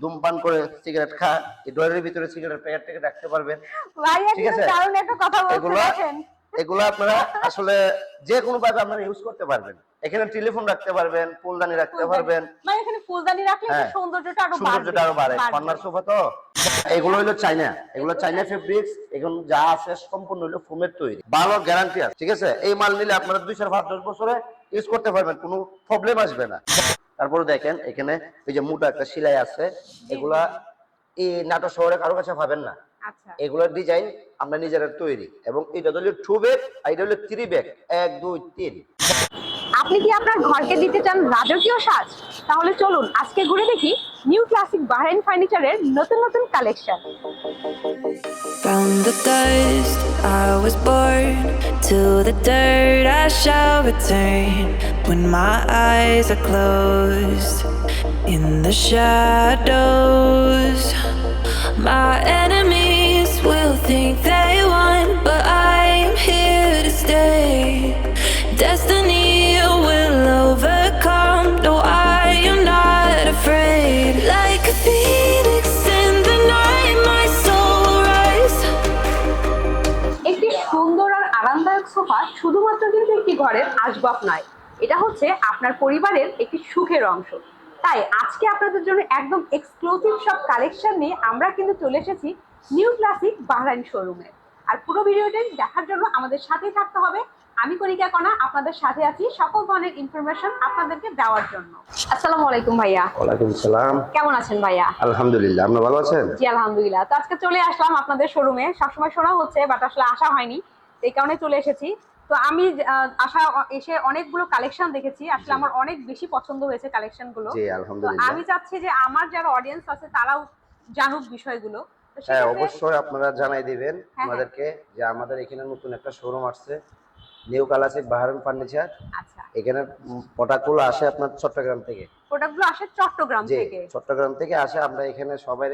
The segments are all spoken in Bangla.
ধূমপান করে সিগারেট খা এই ডয়ের ভিতরে সিগারেট প্যাকেট থেকে রাখতে পারবেন। ঠিক আছে। দারুণ একটা কথা বলতে এগুলা- আপনারা আসলে যে কোনো ভাবে আপনারা ইউজ করতে পারবেন। এখানে টেলিফোন রাখতে পারবেন ফুলদানি রাখতে পারবেন। মানে এখানে ফুলদানি রাখলে হ্যাঁ। সৌন্দর্যটা আরও সৌন্দর্যটা আরও বাড়ে। বাড়বে। কর্নার সোফা তো? এগুলো হলো চাইনা। এগুলো চাইনা ফেব্রিক্স এখন যা আছে সম্পূর্ণ হলো ফোমের তৈরি। ভালো গ্যারান্টি আছে। ঠিক আছে? এই মাল নিলে আপনারা দুই চার পাঁচ দশ বছরে ইউজ করতে পারবেন। কোনো প্রবলেম আসবে না। তারপরে দেখেন এখানে ওই যে মোটা একটা সেলাই আছে এগুলা এই নাটক শহরে কারও কাছে পাবেন না। এগুলার এগুলোর ডিজাইন আমরা নিজেরা তৈরি। এবং এটা হলো টু ব্যাগ আর এটা হলো থ্রি ব্যাগ এক দুই তিন। আপনি কি আপনার ঘরকে দিতে চান রাজকীয় সাজ তাহলে চলুন আজকে ঘুরে দেখি নিউ ক্লাসিক বাহরাইন ফার্নিচারের নতুন নতুন collection From the dust I was born, to the dirt I shall return. When my eyes are closed, in the shadows, my enemies will think they sofa শুধুমাত্র কিন্তু একটি ঘরের আসবাব নয় এটা হচ্ছে আপনার পরিবারের একটি সুখের অংশ। তাই আজকে আপনাদের জন্য একদম এক্সক্লুসিভ সব কালেকশন নিয়ে আমরা কিন্তু চলে এসেছি নিউ ক্লাসিক বাহরাইন শোরুমে আর পুরো ভিডিওটি দেখার জন্য আমাদের সাথেই থাকতে হবে। আমি কণিকা কণা আপনাদের সাথে আছি সকল ধরনের ইনফরমেশন আপনাদেরকে দেওয়ার জন্য। আসসালামু আলাইকুম ভাইয়া। ওয়ালাইকুম সালাম। কেমন আছেন ভাইয়া? আলহামদুলিল্লাহ আপনি ভালো আছেন? জি আলহামদুলিল্লাহ। তো আজকে চলে আসলাম আপনাদের শোরুমে সবসময় শোনা হচ্ছে বাট আসলে আসা হয়নি। এই কারণে চলে এসেছি। তো আমি আসা এসে অনেকগুলো কালেকশন দেখেছি। আসলে আমার অনেক বেশি পছন্দ হয়েছে কালেকশনগুলো। আমি চাচ্ছি যে আমার যারা অডিয়েন্স আছে তারাও জানুক বিষয়গুলো। হ্যাঁ অবশ্যই আপনারা জানাই দিবেন হ্যাঁ। আমাদেরকে যে আমাদের এখানে নতুন একটা শোরুম আসছে। নিউ কালাসিক বাহারুন ফার্নিচার আচ্ছা। এখানে প্রোডাক্টগুলো আসে আপনার চট্টগ্রাম থেকে। প্রোডাক্টগুলো আসে চট্টগ্রাম থেকে। চট্টগ্রাম থেকে আসে। আমরা এখানে সবাই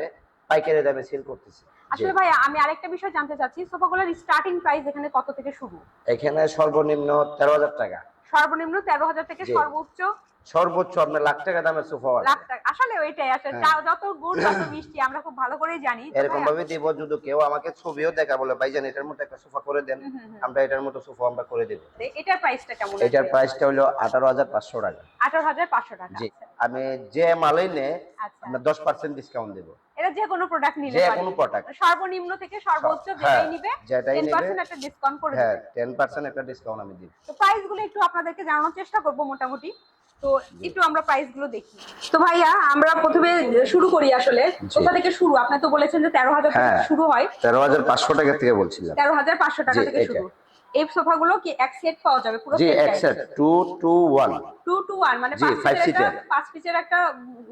পাইকারি দামে সেল করতেছি। আসলে ভাই আমি আরেকটা বিষয় জানতে চাচ্ছি। সোফাগুলোর স্টার্টিং প্রাইস এখানে কত থেকে শুরু? এখানে সর্বনিম্ন তেরো হাজার টাকা। সর্বনিম্ন তেরো হাজার থেকে সর্বোচ্চ? সর্বোচ্চ আপনার লাখ টাকা দামের সোফা লাখ টাকা। আসলে ওইটাই আসলে হ্যাঁ। যত গুড় তত মিষ্টি আমরা খুব ভালো করেই জানি। এরকম ভাবে দিব যদি কেউ আমাকে ছবিও দেখা বলে ভাইজান এটার মতো একটা সোফা করে দেন। আমরা এটার মতো সোফা আমরা করে দেব। এটার প্রাইসটা কেমন এটার প্রাইসটা হলো আঠারো হাজার পাঁচশো টাকা। আঠারো হাজার পাঁচশো টাকা জি। আমি যে মালই নে আচ্ছা। আমরা দশ পার্সেন্ট ডিসকাউন্ট দেবো। এটা যে কোনো প্রোডাক্ট নিলে যে কোনো product। সর্বনিম্ন থেকে সর্বোচ্চ হ্যাঁ, যেটাই নিবে যেটাই টেন নিবে, পার্সেন্ট একটা ডিসকাউন্ট করে হ্যাঁ দেবে টেন পার্সেন্ট একটা ডিসকাউন্ট আমি দিব তো প্রাইসগুলো একটু আপনাদেরকে জানানোর চেষ্টা করব মোটামুটি। তো একটু আমরা প্রাইসগুলো দেখি। তো ভাইয়া আমরা প্রথমে শুরু করি আসলে। কোথা থেকে শুরু? আপনি তো বলেছেন যে তেরো হাজার থেকে হ্যাঁ। শুরু হয়। তেরো হাজার পাঁচশো টাকা থেকে বলছিলাম। তেরো হাজার পাঁচশো টাকা থেকে শুরু। এই সোফাগুলো কি এক সেট পাওয়া যাবে? পুরো জি set একসেট two two one two two one মানে জি, পাঁচ একটা। পাঁচ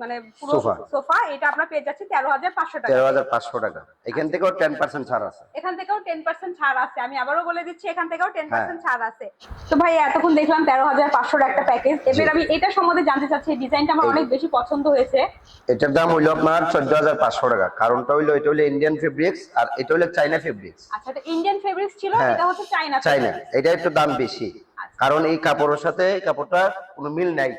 মানে পুরো সোফা। এটা আপনার পেয়ে যাচ্ছে তেরো হাজার পাঁচশো টাকা। তেরো হাজার পাঁচশো টাকা। এখান থেকেও টেন পার্সেন্ট ছাড় আছে। এখান থেকেও টেন পার্সেন্ট ছাড় আছে আমি আবারও বলে দিচ্ছি এখান থেকেও টেন হ্যাঁ। পার্সেন্ট ছাড় আছে। তো ভাই এতক্ষণ দেখলাম তেরো হাজার পাঁচশোর একটা প্যাকেজ এবার আমি এটা সম্বন্ধে জানতে চাচ্ছি এই ডিজাইনটা আমার অনেক বেশি পছন্দ হয়েছে। এটার দাম হইল আপনার চোদ্দ হাজার পাঁচশো টাকা। কারণটা হইল এটা হইল ইন্ডিয়ান ফেব্রিক্স আর এটা হইল চাইনা ফেব্রিক্স আচ্ছা এটা ইন্ডিয়ান ফেব্রিক্স ছিল হ্যাঁ। এটা হচ্ছে চাইনা চাইনা এটা একটু দাম বেশি। কারণ এই কাপড়ের সাথে কাপড়টা কোনো মিল নাই।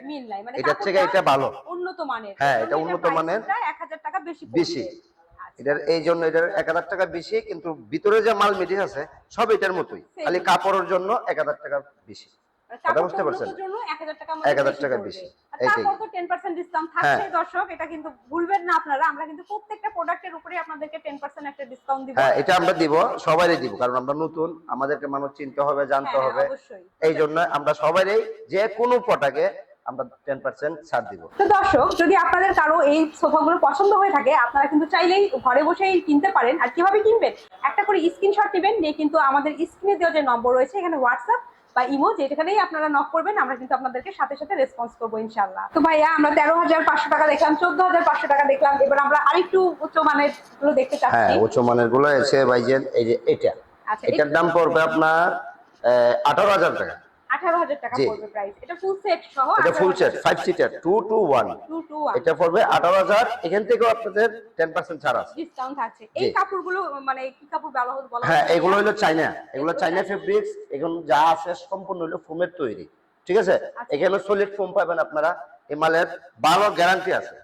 মানে এটার থেকে এটা ভালো। উন্নত মানের। হ্যাঁ, এটা উন্নত মানের। এক হাজার টাকা বেশি বেশি। আচ্ছা। এটার এই জন্য এটার এক হাজার টাকা বেশি কিন্তু ভিতরে যে মাল মেটিস আছে সব এটার মতোই। খালি কাপড়ের জন্য এক হাজার টাকা বেশি। কথা কাপড়টা বুঝতে পারছেন? উন্নতর জন্য 1000 টাকা বেশি। এইটাই। তারপর তো 10% ডিসকাউন্ট থাকছে হ্যাঁ। দর্শক এটা কিন্তু ভুলবেন না আপনারা আমরা কিন্তু প্রত্যেকটা প্রোডাক্টের উপরে আপনাদেরকে 10% একটা ডিসকাউন্ট দিব হ্যাঁ আমরা দিব সবারই দিব কারণ আমরা নতুন আমাদেরকে মানুষ চিনতে হবে জানতে হ্যাঁ, হবে এই জন্য আমরা সবারই যে কোনো পটাকে আমরা টেন পার্সেন্ট ছাড় দিব তো দর্শক যদি আপনাদের কারও এই সোফাগুলো পছন্দ হয়ে থাকে আপনারা কিন্তু চাইলেই ঘরে বসেই কিনতে পারেন আর কীভাবে কিনবেন একটা করে স্ক্রিনশট নেবেন নিয়ে কিন্তু আমাদের স্ক্রিনে দেওয়া যে নম্বর রয়েছে এখানে হোয়াটসঅ্যাপ বা ইমো যেখানেই আপনারা নক করবেন আমরা কিন্তু আপনাদেরকে সাথে সাথে রেসপন্স করব ইনশাল্লাহ তো ভাইয়া আমরা তেরো হাজার পাঁচশো টাকা দেখলাম চোদ্দ হাজার পাঁচশো টাকা দেখলাম এবার আমরা আরেকটু উচ্চ মানেরগুলো দেখতে হ্যাঁ উচ্চ মানেরগুলো এসে ভাইজেন এই যে এটা। আচ্ছা এটার দাম পড়বে আপনার আঠারো হাজার টাকা। আঠারো হাজার টাকা পড়বে প্রাইস এটা ফুল সেট সহ এটা full set five seater two two one two two one এটা পড়বে আঠারো হাজার এখান থেকেও আপনাদের টেন পার্সেন্ট ছাড় আছে। ডিসকাউন্ট থাকছে এই কাপড়গুলো মানে কি কাপড় ব্যবহার বলা হ্যাঁ এগুলো হলো চাইনা এগুলো চাইনা ফেব্রিক্স এখন যা আছে সম্পূর্ণ হলো ফোমের তৈরি। ঠিক আছে? আচ্ছা। এখানে সলিড ফোম পাবেন আপনারা এই মালের ভালো গ্যারান্টি আছে।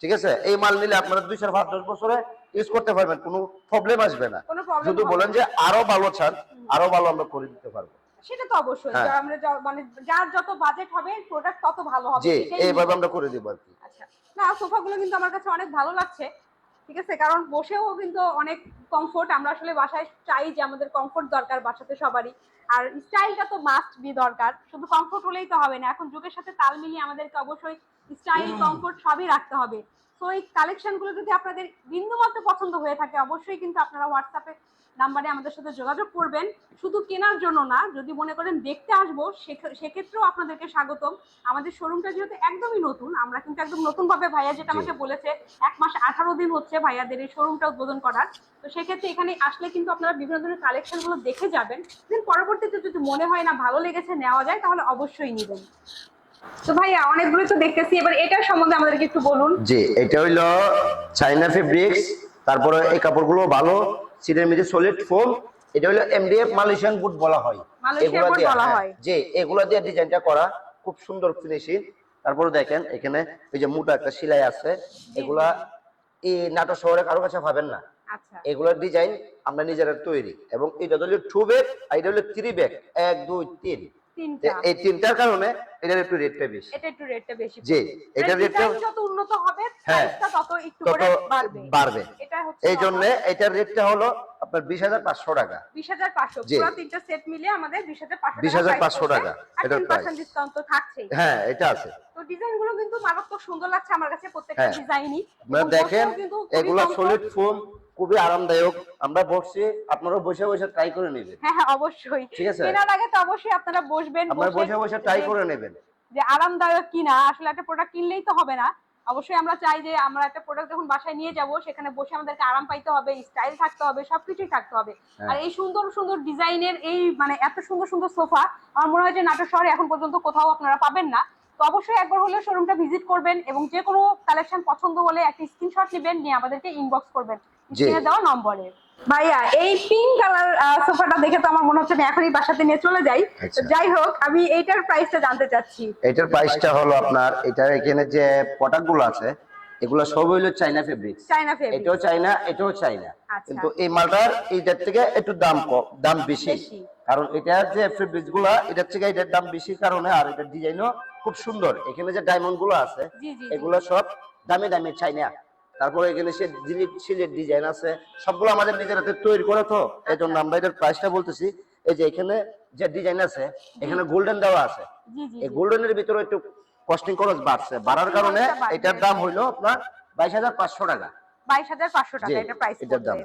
ঠিক আছে? এই মাল নিলে আপনারা দুই চার পাঁচ দশ বছরে ইউজ করতে পারবেন কোনো প্রবলেম আসবে না। হবে বলেন যে আরও ভালো চান আরও ভালো আমরা করে দিতে পারব। সেটা তো অবশ্যই। হ্যাঁ। আমরা মানে যার যত বাজেট হবে প্রোডাক্ট তত ভালো হবে। জি এইভাবে আমরা করে দিব আর কি। আচ্ছা। না সোফাগুলো কিন্তু আমার কাছে অনেক ভালো লাগছে ঠিক আছে? কারণ বসেও কিন্তু অনেক কমফোর্ট আমরা আসলে বাসায় চাই যে আমাদের কমফোর্ট দরকার বাসাতে সবারই। আর স্টাইলটা তো মাস্ট বি দরকার শুধু কমফোর্ট হলেই তো হবে না। এখন যুগের সাথে তাল মিলিয়ে আমাদেরকে অবশ্যই স্টাইল কমফোর্ট সবই রাখতে হবে। তো এই কালেকশনগুলো যদি আপনাদের বিন্দুমাত্র পছন্দ হয়ে থাকে অবশ্যই কিন্তু আপনারা হোয়াটসঅ্যাপে নাম্বারে আমাদের সাথে যোগাযোগ করবেন। শুধু কেনার জন্য না যদি মনে করেন দেখতে আসব সেক্ষে- সেক্ষেত্রেও আপনাদেরকে স্বাগতম। আমাদের শোরুমটা যেহেতু একদমই নতুন আমরা কিন্তু একদম নতুন ভাবে ভাইয়া যেটা আমাকে বলেছে এক মাস আঠারো দিন হচ্ছে ভাইয়াদের এই শোরুমটা উদ্বোধন করার। তো সেক্ষেত্রে এখানে আসলে কিন্তু আপনারা বিভিন্ন ধরনের কালেকশনগুলো দেখে যাবেন। দেন পরবর্তীতে যদি মনে হয় না ভালো লেগেছে নেওয়া যায় তাহলে অবশ্যই নেবেন। তো ভাইয়া অনেকগুলো তো দেখতেছি। এবার এটার সম্বন্ধে আমাদেরকে একটু বলুন। জি এটা হইল চাইনা ফেব্রিক্স তারপরে এই কাপড়গুলো ভালো সিটের মধ্যে সলিড ফোম এটা হলো এমডিএফ মালয়েশিয়ান বুট বলা হয়। এগুলা দিয়ে- বলা হ্যাঁ। জি এগুলা দিয়ে ডিজাইনটা করা খুব সুন্দর ফিনিশিং তারপরে দেখেন এখানে এই যে মোটা একটা সেলাই আছে এগুলা এই নাটক শহরে কারও কাছে পাবেন না। আচ্ছা। এগুলোর ডিজাইন আমরা নিজেরা তৈরি এবং এটা হলো টু ব্যাগ আর এটা হলো থ্রি ব্যাগ এক দুই তিন। এই তিনটার কারণে এটার একটু রেটটা বেশি। এটা একটু রেটটা বেশি জি, এটার মানে রেটটা- যত উন্নত হবে হ্যাঁ, প্রাইসটা তত একটু করে বাড়বে। বাড়বে। এটা হচ্ছে এই জন্য এটার রেটটা হলো আপনার বিশ হাজার পাঁচশো টাকা। বিশ হাজার পাঁচশো। জি। পুরো তিনটা সেট মিলিয়ে আমাদের বিশ হাজার পাঁচশো 20,500 টাকা, এটা প্রাইস ডিসকাউন্ট তো থাকছেই। হ্যাঁ এটা আছে। ডিজাইনগুলো কিন্তু মারাত্মক সুন্দর লাগছে আমার কাছে প্রত্যেকটা হ্যাঁ। ডিজাইনই আপনারা দেখেন এগুলা সলিড ফোম খুবই আরামদায়ক। আমরা বসছি আপনারা বসে বসে ট্রাই করে নেবেন। হ্যাঁ হ্যাঁ অবশ্যই। ঠিক আছে। কেনার আগে তো অবশ্যই আপনারা বসবেন আপনারা বসে বসে ট্রাই করে নেবেন। যে আরামদায়ক কিনা আসলে একটা প্রোডাক্ট কিনলেই তো হবে না। অবশ্যই আমরা চাই যে আমরা একটা প্রোডাক্ট যখন বাসায় নিয়ে যাব সেখানে বসে আমাদেরকে আরাম পাইতে হবে স্টাইল থাকতে হবে সবকিছুই থাকতে হবে। হ্যাঁ। আর এই সুন্দর সুন্দর ডিজাইনের এই মানে এত সুন্দর সুন্দর সোফা আমার মনে হয় যে নাটোর শহরে এখন পর্যন্ত কোথাও আপনারা পাবেন না। তো অবশ্যই একবার হলেও শোরুমটা ভিজিট করবেন এবং যে কোনো কালেকশন পছন্দ হলে একটা স্ক্রিনশট নেবেন নিয়ে আমাদেরকে ইনবক্স করবেন। স্ক্রিনে দেওয়া নম্বরে ভাইয়া এই পিঙ্ক কালার সোফাটা দেখে তো আমার মনে হচ্ছে আমি এখনই বাসাতে নিয়ে চলে যাই আচ্ছা। যাই হোক আমি এইটার প্রাইসটা জানতে চাচ্ছি এটার প্রাইসটা হলো আপনার এটা এখানে যে প্রোডাক্টগুলো আছে এগুলো সব হইল চাইনা ফেব্রিক চাইনা ফেব্রিক এটাও চাইনা এটাও চাইনা আচ্ছা। কিন্তু এই মালটার এইটার থেকে একটু দাম কম দাম বেশি। কারণ এটার যে ফেব্রিক্সগুলা এটার থেকে এটার দাম বেশি কারণে আর এটার ডিজাইনও খুব সুন্দর। এখানে যে ডায়মন্ডগুলো আছে। এগুলো সব দামি দামি চাইনা। তারপরে এখানে সে সিলের ডিজাইন আছে সবগুলো আমাদের নিজের হাতে তৈরি করে তো এই জন্য আমরা এটার প্রাইসটা বলতেছি। এই যে এখানে যে ডিজাইন আছে এখানে গোল্ডেন দেওয়া আছে। এই গোল্ডেনের ভিতরে একটু কস্টিং খরচ বাড়ছে। বাড়ার কারণে এটার দাম হইল আপনার বাইশ হাজার পাঁচশো টাকা। বাইশ হাজার পাঁচশো টাকা এটা প্রাইস এটার দাম।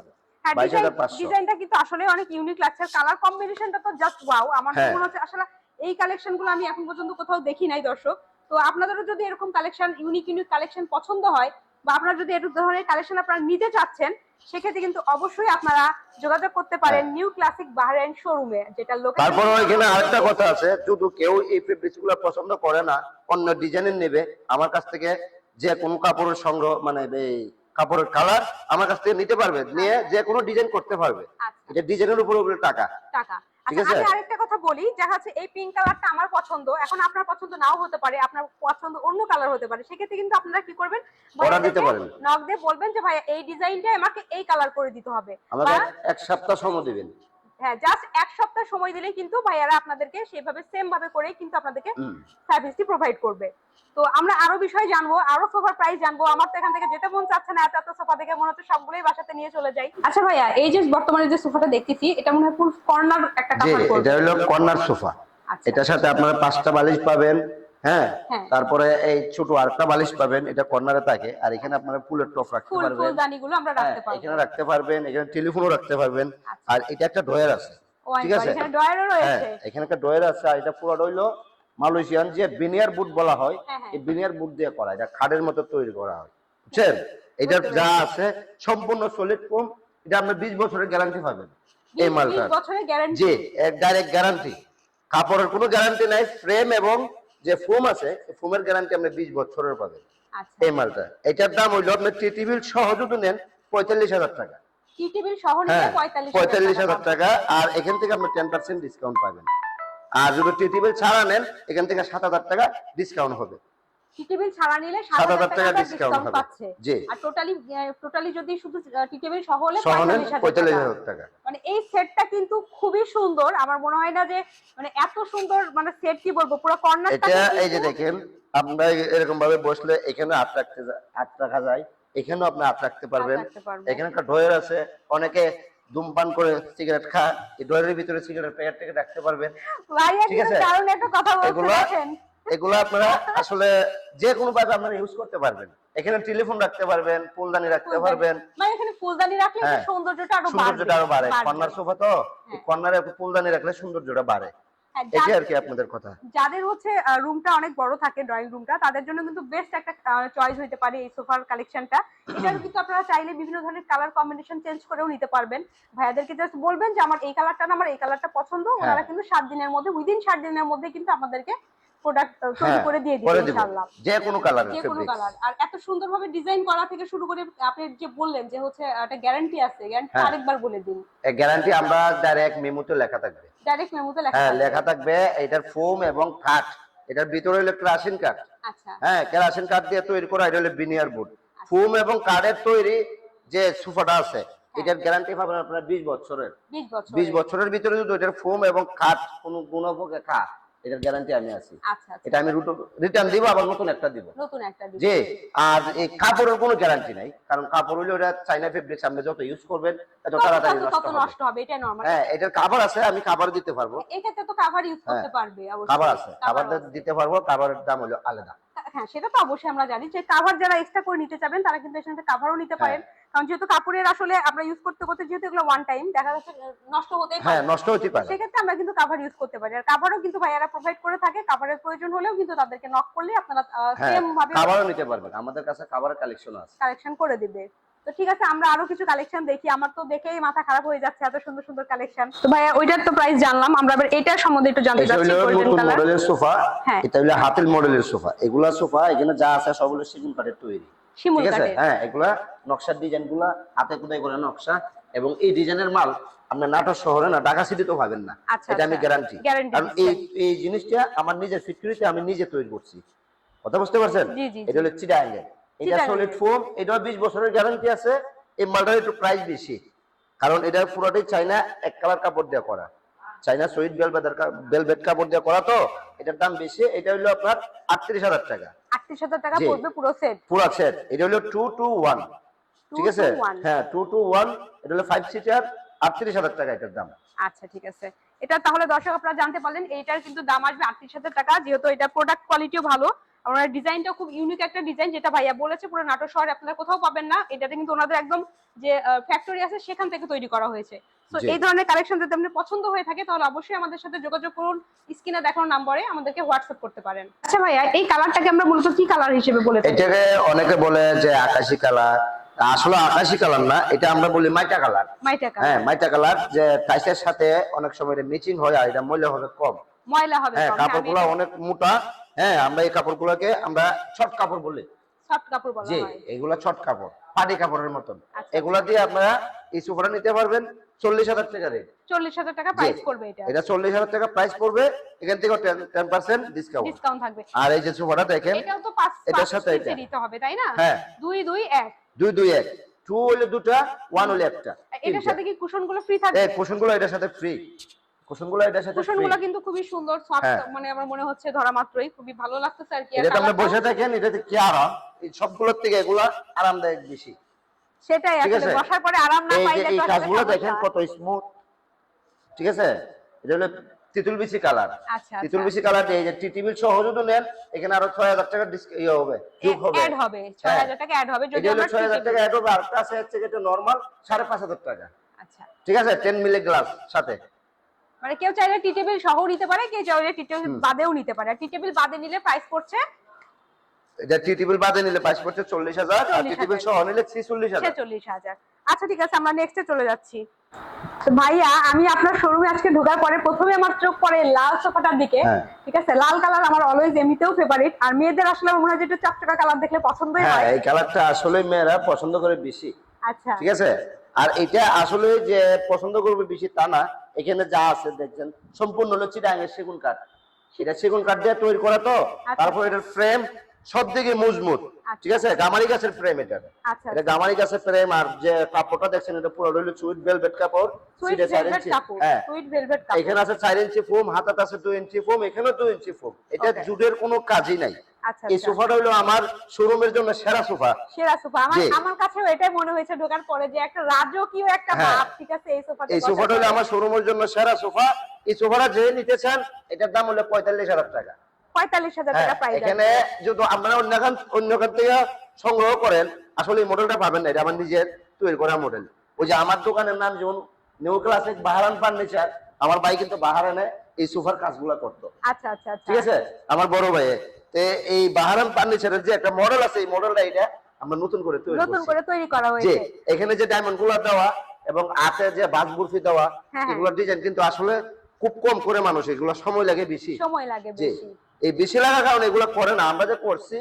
হ্যাঁ 22,500 ডিজাইনটা কিন্তু আসলে অনেক ইউনিক লাগছে। কালার কম্বিনেশনটা তো জাস্ট ওয়াও আমার হ্যাঁ। মনে হচ্ছে আসলে এই কালেকশনগুলো আমি এখন পর্যন্ত কোথাও দেখি নাই দর্শক। তো আপনাদেরও যদি এরকম কালেকশন ইউনিক ইউনিক কালেকশন পছন্দ হয় বা আপনারা যদি এরকম ধরনের কালেকশন আপনারা নিতে চাচ্ছেন সেক্ষেত্রে কিন্তু অবশ্যই আপনারা যোগাযোগ করতে পারেন নিউ ক্লাসিক বাহরাইন শোরুমে যেটা লোকে হ্যাঁ। তারপরে এখানে আরেকটা কথা আছে যদি কেউ এই ফেব্রিক্সগুলো পছন্দ করে না অন্য ডিজাইনের নেবে আমার কাছ থেকে যে কোনো কাপড়ের সংগ্রহ মানে এই কাপড়ের কালার আমার কাছ থেকে নিতে পারবে নিয়ে যে কোনো ডিজাইন করতে পারবে। আচ্ছা। এটা ডিজাইনের উপর উপরে টাকা। টাকা। ঠিক আচ্ছা আছে? আমি আরেকটা কথা বলি যা হচ্ছে এই পিঙ্ক কালারটা আমার পছন্দ। এখন আপনার পছন্দ নাও হতে পারে আপনার পছন্দ অন্য কালার হতে পারে। সেক্ষেত্রে কিন্তু আপনারা কি করবেন? Order দিতে পারেন। নক দিয়ে বলবেন যে ভাই এই ডিজাইনটা আমাকে এই কালার করে দিতে হবে। এক- এক সপ্তাহ সময় দিবেন। হ্যাঁ জাস্ট এক সপ্তাহ সময় দিলেই কিন্তু ভাইয়ারা আপনাদেরকে সেভাবে সেম ভাবে করে কিন্তু আপনাদেরকে সার্ভিসটি প্রোভাইড করবে। তো আমরা আরও বিষয় জানব আরও সোফার প্রাইস জানব। আমার তো এখান থেকে যেতে মন চাচ্ছে না এত এত সোফা দেখে মনে হচ্ছে সবগুলোই বাসাতে নিয়ে চলে যাই। আচ্ছা ভাইয়া এই যে বর্তমানে যে সোফাটা দেখতেছি এটা মনে হয় ফুল কর্নার একটা কাপড় এটা হলো কর্নার সোফা আচ্ছা। এটার সাথে আপনারা পাঁচটা বালিশ পাবেন। হ্যাঁ হ্যাঁ। তারপরে এই ছোট আরেকটা বালিশ পাবেন এটা কর্নারে থাকে। আর এখানে আপনারা ফুলের টপ রাখতে পারবেন। হ্যাঁ, এখানে রাখতে পারবেন এখানে টেলিফোনও রাখতে পারবেন। আচ্ছা। আর এটা একটা ড্রয়ার আছে ঠিক আছে? এখানে হ্যাঁ একটা ড্রয়ার আছে আর এটা পুরো হইল মালয়েশিয়ান যে বিনিয়ার বুট বলা হয়। এই বিনিয়ার বুট দিয়ে করা এটা খাটের মতো তৈরি করা হয় বুঝছেন? বুঝতে যা আছে সম্পূর্ণ সলিড ফোম এটা আপনি বিশ বছরের গ্যারান্টি পাবেন এই মালটা বিশ বছরের গ্যারান্টি জি ডাইরেক্ট গ্যারান্টি কাপড়ের কোনো গ্যারান্টি নাই ফ্রেম এবং যে ফোম আছে ফোমের গ্যারান্টি আপনি বিশ বছরের পাবেন। আচ্ছা। এই মালটা। এটার দাম হইল আপনি টি টিভির সহ যদি নেন পঁয়তাল্লিশ হাজার টাকা। টি নিলে হ্যাঁ পঁয়তাল্লিশ হাজার টাকা। আর এখান থেকে আপনি টেন পার্সেন্ট ডিসকাউন্ট পাবেন। আর যদি টি টিভির ছাড়া নেন এখান থেকে সাত হাজার টাকা ডিসকাউন্ট হবে। ছাড়া নিলে সাত সাত হাজার টাকা ডিসকাউন্ট পাচ্ছে। আর টোটালি টোটালি যদি শুধু সহ হলে 45,000 পঁয়তাল্লিশ টাকা। মানে এই সেটটা কিন্তু খুবই সুন্দর। আমার মনে হয় না যে মানে এত সুন্দর মানে সেট কি বলব? পুরো কর্নারটা এটা এই যে দেখেন আমরা এরকম ভাবে বসলে এখানে হাত রাখতে হাত রাখা যায়। এখানেও আপনি হাত রাখতে পারবেন। এখানে একটা ড্রয়ার আছে। অনেকে ধূমপান করে সিগারেট খায়। এই ড্রয়ারের ভিতরে সিগারেট প্যাকেট থেকে রাখতে পারবেন। ঠিক আছে? একটা কথা বলতে এগুলো আপনারা আসলে যে কোনো ভাবে আপনারা ইউজ করতে পারবেন। এখানে টেলিফোন রাখতে পারবেন ফুলদানি রাখতে পারবেন। মানে এখানে ফুলদানি রাখলে হ্যাঁ। সৌন্দর্যটা আরও সৌন্দর্যটা আরও বাড়ে। কর্নার সোফা তো হ্যাঁ। কর্নারে ফুলদানি রাখলে সৌন্দর্যটা বাড়ে। হ্যাঁ, এটাই আর কি আপনাদের কথা। যাদের হচ্ছে রুমটা অনেক বড় থাকে ড্রয়িং রুমটা তাদের জন্য কিন্তু বেস্ট একটা চয়েস হতে পারে এই সোফার কালেকশনটা এটা কিন্তু আপনারা চাইলে বিভিন্ন ধরনের কালার কম্বিনেশন চেঞ্জ করেও নিতে পারবেন। ভাইয়াদেরকে জাস্ট বলবেন যে আমার এই কালারটা না আমার এই কালারটা পছন্দ। ওনারা কিন্তু সাত দিনের মধ্যে উইদিন সাত দিনের মধ্যে কিন্তু আমাদেরকে প্রোডাক্ট তৈরি হ্যাঁ, করে দিয়ে দিব ইনশাআল্লাহ। যে কোনো কালারের যে কোনো কালার আর এত সুন্দরভাবে ডিজাইন করা থেকে শুরু করে আপনি যে বললেন যে হচ্ছে একটা গ্যারান্টি আছে গ্যারান্টি হ্যাঁ। আরেকবার বলে দিন। গ্যারান্টি আমরা ডাইরেক্ট মেমোতে লেখা থাকবে। ডাইরেক্ট মেমোতে লেখা হ্যাঁ লেখা থাকবে এটার ফোম এবং কাঠ এটার ভিতরে হলো কেরাসিন কাঠ আচ্ছা। হ্যাঁ কেরাসিন কাঠ দিয়ে তৈরি করা এটা হলো বিনিয়ার বোর্ড ফোম এবং কাঠের তৈরি যে সোফাটা আছে এটার গ্যারান্টি পাবেন আপনারা বিশ বছরের। বিশ বছরের। ভিতরে যদি এটার ফোম এবং কাঠ কোনো গুণভোগে খা এটার গ্যারান্টি আমি আছি। আচ্ছা আচ্ছা। এটা আমি রিটার্ন দিব আবার নতুন একটা দিব। নতুন একটা দিব। যে আর এই কাপড়ের কোনো গ্যারান্টি নাই কারণ কাপড় হইলে ওটা চাইনা ফেব্রিক্স আপনি যত ইউজ করবেন তত তাড়াতাড়ি নষ্ট হবে। নষ্ট হবে এটা নরমাল হ্যাঁ এটার কাভার আছে আমি কাভার দিতে পারব। এই ক্ষেত্রে তো কাভার ইউজ করতে হ্যাঁ, পারবে অবশ্যই। কাভার আছে। কাভার দিতে পারব কাভারের দাম হলো আলাদা। হ্যাঁ সেটা তো অবশ্যই আমরা জানি যে কাভার যারা এক্সট্রা করে নিতে চাবেন তারা কিন্তু এর সাথে কাভারও নিতে পারেন। কারণ যেহেতু কাপড়ের আসলে আমরা ইউজ করতে করতে যেহেতু এগুলো ওয়ান টাইম দেখা যাচ্ছে নষ্ট হতেই হ্যাঁ নষ্ট হতে পারে। সেক্ষেত্রে আমরা কিন্তু কাভার ইউজ করতে পারি। আর কাভারও কিন্তু ভাইয়ারা প্রোভাইড করে থাকে কাভারের প্রয়োজন হলেও কিন্তু তাদেরকে নক করলে আপনারা হ্যাঁ সেম ভাবে কাভারও নিতে পারবেন। আমাদের কাছে কাভারের কালেকশন আছে। কালেকশন করে দিবে। তো ঠিক আছে আমরা আরও কিছু কালেকশন দেখি। আমার তো দেখেই মাথা খারাপ হয়ে যাচ্ছে এত সুন্দর সুন্দর কালেকশন তো ভাইয়া ওইটার তো প্রাইস জানলাম। আমরা এবার এটার সম্বন্ধে একটু জানতে চাচ্ছি গোল্ডেন কালার মডেলের সোফা। হ্যাঁ। এটা হলো হাতের মডেলের সোফা। এগুলা সোফা এখানে যা আছে সব হলো সেগুন কাঠের তৈরি। শিমুল কাঠের। হ্যাঁ এগুলা নকশার ডিজাইনগুলা হাতে কোথায় করে নকশা। এবং এই ডিজাইনের মাল আপনার নাটোর শহরে না ঢাকা সিটিতেও পাবেন না। আচ্ছা, এটা আমি আচ্ছা। গ্যারান্টি কারণ এই এই জিনিসটা আমার নিজের ফ্যাক্টরিতে আমি নিজে তৈরি করছি। কথা বুঝতে পারছেন? এটা হলো চিটাঙ্গে এটা সলিড ফোম এটা বিশ বছরের গ্যারান্টি আছে। এই মালটার একটু প্রাইস বেশি। কারণ এটা পুরোটাই চাইনা এক কালার কাপড় দিয়ে করা। চাইনা সুইট বেলভেট কাপড় দিয়ে করা তো এটার দাম বেশি। এটা হলো আপনার আটত্রিশ হাজার টাকা। আটত্রিশ হাজার টাকা পড়বে পুরো সেট পুরো সেট এটা হলো টু টু ওয়ান ঠিক আছে? হ্যাঁ টু টু ওয়ান এটা হলো ফাইভ সিটার আটত্রিশ হাজার টাকা এটার দাম। আচ্ছা ঠিক আছে। এটা তাহলে দর্শক আপনারা জানতে পারলেন এইটার কিন্তু দাম আসবে আটত্রিশ হাজার টাকা। যেহেতু এটা প্রোডাক্ট কোয়ালিটিও ভালো ওনার ডিজাইনটা খুব ইউনিক একটা ডিজাইন যেটা ভাইয়া বলেছে পুরো নাটোর শহরে আপনারা কোথাও পাবেন না। এটাতে কিন্তু ওনাদের একদম যে ফ্যাক্টরি আছে সেখান থেকে তৈরি করা হয়েছে। তো এই ধরনের কালেকশন যদি আপনার পছন্দ হয়ে থাকে তাহলে অবশ্যই আমাদের সাথে যোগাযোগ করুন। স্ক্রিনে দেখানো নাম্বারে আমাদেরকে হোয়াটসঅ্যাপ করতে পারেন। আচ্ছা ভাইয়া এই কালারটাকে আমরা মূলত কি কালার হিসেবে বলে থাকি? এটাকে অনেকে বলে যে আকাশি কালার আসলে আকাশি কালার না এটা আমরা বলি মাইটা কালার মাইটা কালার হ্যাঁ কালার মাইটা কালার যে টাইসের সাথে অনেক সময় মিচিং হয় আর এটা মূল্য হবে কম। ময়লা হবে হ্যাঁ কাপড়গুলো অনেক মোটা হ্যাঁ আমরা এই কাপড়গুলোকে আমরা ছট কাপড় বলি। সফট কাপড় বলা জি হয়। এগুলা ছট কাপড় পাটি কাপড়ের মতন। আচ্ছা। এগুলা দিয়ে আপনারা এই সোফাটা নিতে পারবেন চল্লিশ হাজার টাকা রেট চল্লিশ হাজার টাকা প্রাইস করবে এটা। এটা চল্লিশ হাজার টাকা প্রাইস পড়বে এখান থেকে টেন পার্সেন্ট ডিসকাউন্ট ডিসকাউন্ট থাকবে। আর এই যে সোফাটা দেখেন এটাও তো পাঁচ এটার সাথে এটা। দিতে হবে তাই না? হ্যাঁ। দুই দুই এক। দুই দুই এক। টু হলে দুটা ওয়ান হলে একটা। এটার সাথে কি কুশনগুলো ফ্রি থাকবে? এই কুশনগুলো এটার সাথে ফ্রি কুশন এটার সাথে কুশন কিন্তু খুবই সুন্দর সফট হ্যাঁ। মানে আমার মনে হচ্ছে ধরা মাত্রই খুবই ভালো লাগতেছে আর কি। আর আপনি বসে থাকেন এটাতে কি আরাম এই সবগুলোর থেকে এগুলা আরামদায়ক বেশি। সেটাই আসলে বসার পরে আরাম না পাইলে এই কাজগুলো দেখেন কত স্মুথ ঠিক আছে? এটা হলো তিতুল বিচি কালার। আচ্ছা তিতুল আচ্ছা। বিচি কালার এই যে টিটিবিল সহ যদি নেন এখানে আরও ছয় হাজার টাকা ইয়ে হবে যোগ হবে। অ্যাড হবে 6000 টাকা অ্যাড হবে যদি আমরা টাকা অ্যাড হবে আর হচ্ছে নর্মাল হাজার টাকা। আচ্ছা। ঠিক আছে? টেন মিলি গ্লাস সাথে। মানে কেউ চাইলে টি টেবিল সহ নিতে পারে কেউ চাইলে টি টেবিল বাদেও নিতে পারে। টি টেবিল বাদে নিলে প্রাইস পড়ছে এটা টি টেবিল বাদে নিলে প্রাইস পড়ছে চল্লিশ হাজার আর টি টেবিল সহ নিলে ছিচল্লিশ হাজার। ছেচল্লিশ হাজার। আচ্ছা ঠিক আছে আমরা নেক্সটে চলে যাচ্ছি। ভাইয়া আমি আপনার শোরুমে আজকে ঢোকার পরে প্রথমে আমার চোখ পড়ে লাল সোফাটার দিকে। হ্যাঁ। ঠিক আছে লাল কালার আমার অলওয়েজ এমনিতেও ফেভারিট আর মেয়েদের আসলে মনে হয় যেটা চকচকা কালার দেখলে পছন্দই হ্যাঁ। হয় এই কালারটা আসলে মেয়েরা পছন্দ করে বেশি। আচ্ছা। ঠিক আছে? আর এটা আসলে যে পছন্দ করবে বেশি তা না। এখানে যা আছে দেখছেন সম্পূর্ণ হলো চিটাঙের সেগুন কাঠ। এটা সেগুন কাঠ দিয়ে তৈরি করা তো। আচ্ছা। তারপর এটার ফ্রেম সব দিকে মজবুত। আচ্ছা। ঠিক আছে? গামারি গাছের ফ্রেম এটা। আচ্ছা। এটা গামারি গাছের ফ্রেম আর যে কাপড়টা দেখছেন এটা পুরো হলো সুইট ভেলভেট কাপড়। সিটে ইঞ্চি হ্যাঁ। এখানে আছে চার ইঞ্চি ফোম হাতাতে আছে দুই ইঞ্চি ফোম এখানেও দুই ইঞ্চি ফোম এটা. জুডের কোনো কাজই নাই। এই আচ্ছা। সোফাটা হলো আমার শোরুমের জন্য সেরা সোফা। সেরা সোফা। আমার আমার কাছেও এটাই মনে হয়েছে ঢোকার পরে যে একটা রাজকীয় একটা হ্যাঁ। ভাব ঠিক আছে এই সোফাতে এই সোফাটা হলো আমার শোরুমের জন্য সেরা সোফা। এই সোফাটা যে নিতে চান এটার দাম হলো পঁয়তাল্লিশ হাজার টাকা। পঁয়তাল্লিশ হাজার হ্যাঁ, টাকা প্রাইস এখানে যদি আপনারা অন্য খান অন্য খান থেকে সংগ্রহ করেন আসলে এই মডেলটা পাবেন না এটা আমার নিজের তৈরি করা মডেল ওই যে আমার দোকানের নাম যেমন নিউ ক্লাসিক বাহারান ফার্নিচার আমার ভাই কিন্তু বাহারানে এই সোফার কাজগুলা করতো। আচ্ছা আচ্ছা আচ্ছা। ঠিক আছে? আমার বড় ভাই তে এই বাহারান ফার্নিচারের যে একটা মডেল আছে এই মডেলটা এটা আমরা নতুন করে তৈরি নতুন করে তৈরি করা হয়েছে। এখানে যে ডায়মন্ডগুলা দেওয়া এবং আতে যে বাস বুরফি দেওয়া হ্যাঁ, হ্যাঁ। এগুলোর ডিজাইন কিন্তু আসলে খুব কম করে মানুষ এগুলো সময় লাগে বেশি। সময় লাগে বেশি। এই বেশি লাগার কারণে এগুলো করে না। আমরা যে করছি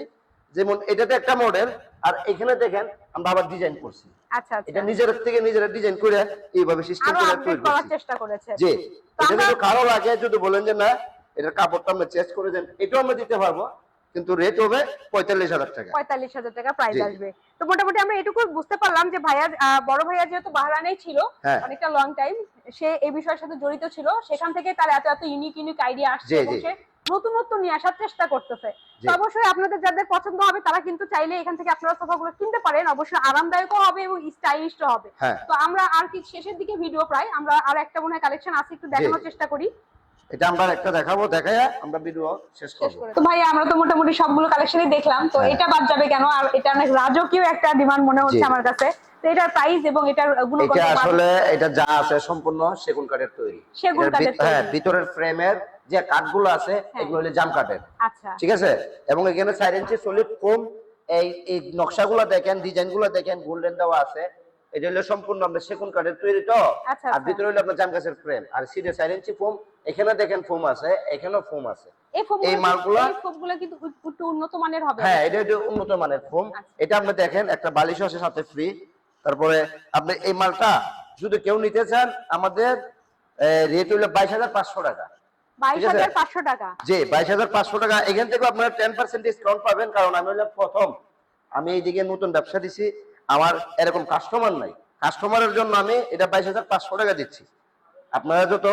যেমন এটাতে একটা মডেল আর এখানে দেখেন আমরা আবার ডিজাইন করছি। আচ্ছা আচ্ছা। এটা নিজের থেকে নিজেরা ডিজাইন করে এইভাবে সিস্টেম করে তৈরি করার চেষ্টা করেছে। তো এটা যদি কারও লাগে যদি বলেন যে না এটার কাপড়টা আমরা চেঞ্জ করে দেন এটাও আমরা দিতে পারব। কিন্তু রেট হবে পঁয়তাল্লিশ হাজার টাকা। পঁয়তাল্লিশ হাজার টাকা প্রাইস আসবে। তো মোটামুটি আমরা এটুকু বুঝতে পারলাম যে ভাইয়া বড় ভাইয়া যেহেতু বাহরানেই ছিল হ্যাঁ। অনেকটা লং টাইম সে এই বিষয়ের সাথে জড়িত ছিল সেখান থেকে তার এত এত ইউনিক ইউনিক আইডিয়া আসছে নতুনত্ব নিয়ে আসার চেষ্টা করতেছে। অবশ্যই আপনাদের যাদের পছন্দ হবে তারা কিন্তু চাইলে এখান থেকে আপনারা সোফাগুলো কিনতে পারেন। অবশ্যই আরামদায়কও হবে এবং স্টাইলিশও হবে। হ্যাঁ। তো আমরা আর কি শেষের দিকে ভিডিও প্রায় আমরা আর একটা মনে হয় কালেকশন আছে একটু দেখানোর চেষ্টা করি। এটা আমরা একটা দেখাবো দেখাইয়া আমরা ভিডিও শেষ করব। তো ভাই আমরা তো মোটামুটি সবগুলো কালেকশনই দেখলাম তো হ্যাঁ। এটা বাদ যাবে কেন? আর এটা অনেক রাজকীয় একটা ডিমান্ড মনে হচ্ছে আমার কাছে। তো এটার প্রাইস এবং এটার গুণগত এটা আসলে এটা যা আছে সম্পূর্ণ সেগুন কাঠের তৈরি। সেগুন কাঠের হ্যাঁ ভিতরের ফ্রেমের যে কাঠগুলো আছে হ্যাঁ। এগুলো হলো জাম কাঠের। আচ্ছা। ঠিক আছে? এবং এখানে চার ইঞ্চি সলিড ফোম এই এই নকশাগুলো দেখেন ডিজাইনগুলো দেখেন গোল্ডেন দেওয়া আছে। এটা হলো সম্পূর্ণ আমরা সেগুন কাঠের তৈরি তো? আচ্ছা, আর আচ্ছা। ভিতরে হলো আপনার জাম গাছের ফ্রেম আর সিটে চার ইঞ্চি ফোম এখানে দেখেন ফোম আছে এখানেও ফোম আছে। এই মালগুলা- ফোমগুলো কিন্তু একটু উন্নত মানের হবে। হ্যাঁ এটা হচ্ছে উন্নত মানের ফোম। আচ্ছা। এটা আপনি দেখেন একটা বালিশ আছে সাথে ফ্রি তারপরে আপনি এই মালটা যদি কেউ নিতে চান আমাদের রেট হলো বাইশ হাজার পাঁচশো টাকা। বাইশ ঠিক আছে। হাজার পাঁচশো টাকা। জি বাইশ হাজার পাঁচশো টাকা। এখান থেকে আপনারা টেন পার্সেন্ট ডিসকাউন্ট পাবেন কারণ আমি হলাম প্রথম। আমি এইদিকে নতুন ব্যবসা দিছি। আমার এরকম কাস্টমার নাই। কাস্টমারের জন্য আমি এটা বাইশ হাজার পাঁচশো টাকা দিচ্ছি। আপনারা যত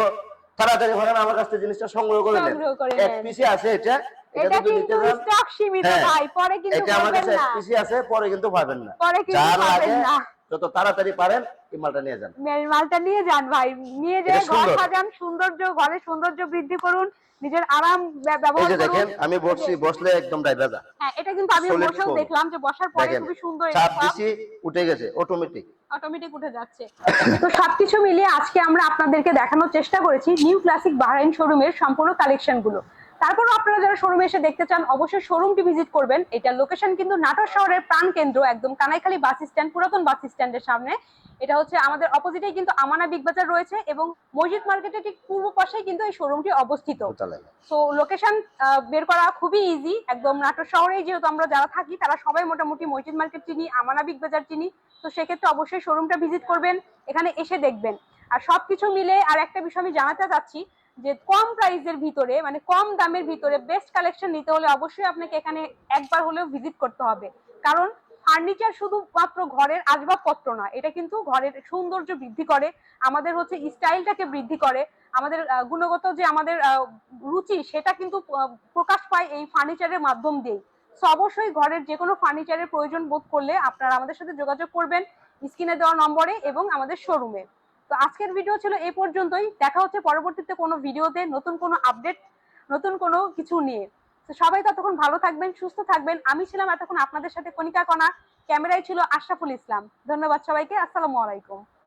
তাড়াতাড়ি ভরেন আমার কাছ থেকে জিনিসটা সংগ্রহ করে নেন। এক পিসি আছে এটা এটা কিন্তু স্টক সীমিত হ্যাঁ। ভাই পরে কিন্তু এটা আমার কাছে এক পিসি আছে পরে কিন্তু পাবেন না। পরে কিন্তু পাবেন না। যত তাড়াতাড়ি পারেন এই মালটা নিয়ে যান। মেল মালটা নিয়ে যান ভাই। নিয়ে এটা ঘর। সাজান সৌন্দর্য ঘরের সৌন্দর্য বৃদ্ধি করুন নিজের আরাম ব্যবহার করুন। দেখেন আমি বসছি বসলে একদম ডাইবা যা হ্যাঁ এটা কিন্তু আমি বসেও দেখলাম যে বসার পরে খুবই সুন্দর চাপ দিছি উঠে গেছে অটোমেটিক অটোমেটিক উঠে যাচ্ছে। তো সবকিছু মিলিয়ে আজকে আমরা আপনাদেরকে দেখানোর চেষ্টা করেছি নিউ ক্লাসিক বাহরাইন শোরুমের সম্পূর্ণ কালেকশন গুলো তারপরও আপনারা যারা শোরুমে এসে দেখতে চান অবশ্যই শোরুমটি ভিজিট করবেন। এটার লোকেশন কিন্তু নাটোর শহরের প্রাণ কেন্দ্র একদম কানাইখালী বাস স্ট্যান্ড পুরাতন বাস স্ট্যান্ডের সামনে। এটা হচ্ছে আমাদের অপোজিটে কিন্তু আমানা বিগ বাজার রয়েছে এবং মসজিদ মার্কেটের ঠিক পূর্ব পাশেই কিন্তু এই শোরুমটি অবস্থিত। তো লোকেশন বের করা খুবই ইজি একদম নাটোর শহরেই যেহেতু আমরা যারা থাকি তারা সবাই মোটামুটি মসজিদ মার্কেট চিনি আমানা বিগ বাজার চিনি। তো সেক্ষেত্রে অবশ্যই শোরুমটা ভিজিট করবেন এখানে এসে দেখবেন। আর সবকিছু মিলে আর একটা বিষয় আমি জানাতে চাচ্ছি যে কম প্রাইসের ভিতরে মানে কম দামের ভিতরে বেস্ট কালেকশন নিতে হলে অবশ্যই আপনাকে এখানে একবার হলেও ভিজিট করতে হবে। কারণ ফার্নিচার শুধুমাত্র ঘরের আসবাবপত্র না এটা কিন্তু ঘরের সৌন্দর্য বৃদ্ধি করে, আমাদের হচ্ছে স্টাইলটাকে বৃদ্ধি করে, আমাদের গুণগত যে আমাদের রুচি, সেটা কিন্তু প্রকাশ পায় এই ফার্নিচারের মাধ্যম দিয়েই। তো অবশ্যই ঘরের যে কোনো ফার্নিচারের প্রয়োজন বোধ করলে আপনারা আমাদের সাথে যোগাযোগ করবেন, স্ক্রিনে দেওয়া নম্বরে এবং আমাদের শোরুমে তো আজকের ভিডিও ছিল এই পর্যন্তই। দেখা হচ্ছে পরবর্তীতে কোনো ভিডিওতে নতুন কোনো আপডেট নতুন কোনো কিছু নিয়ে। তো সবাই ততক্ষণ ভালো থাকবেন, সুস্থ থাকবেন। আমি ছিলাম এতক্ষণ আপনাদের সাথে কণিকা কণা। ক্যামেরায় ছিল আশরাফুল ইসলাম। ধন্যবাদ সবাইকে। আসসালামু আলাইকুম।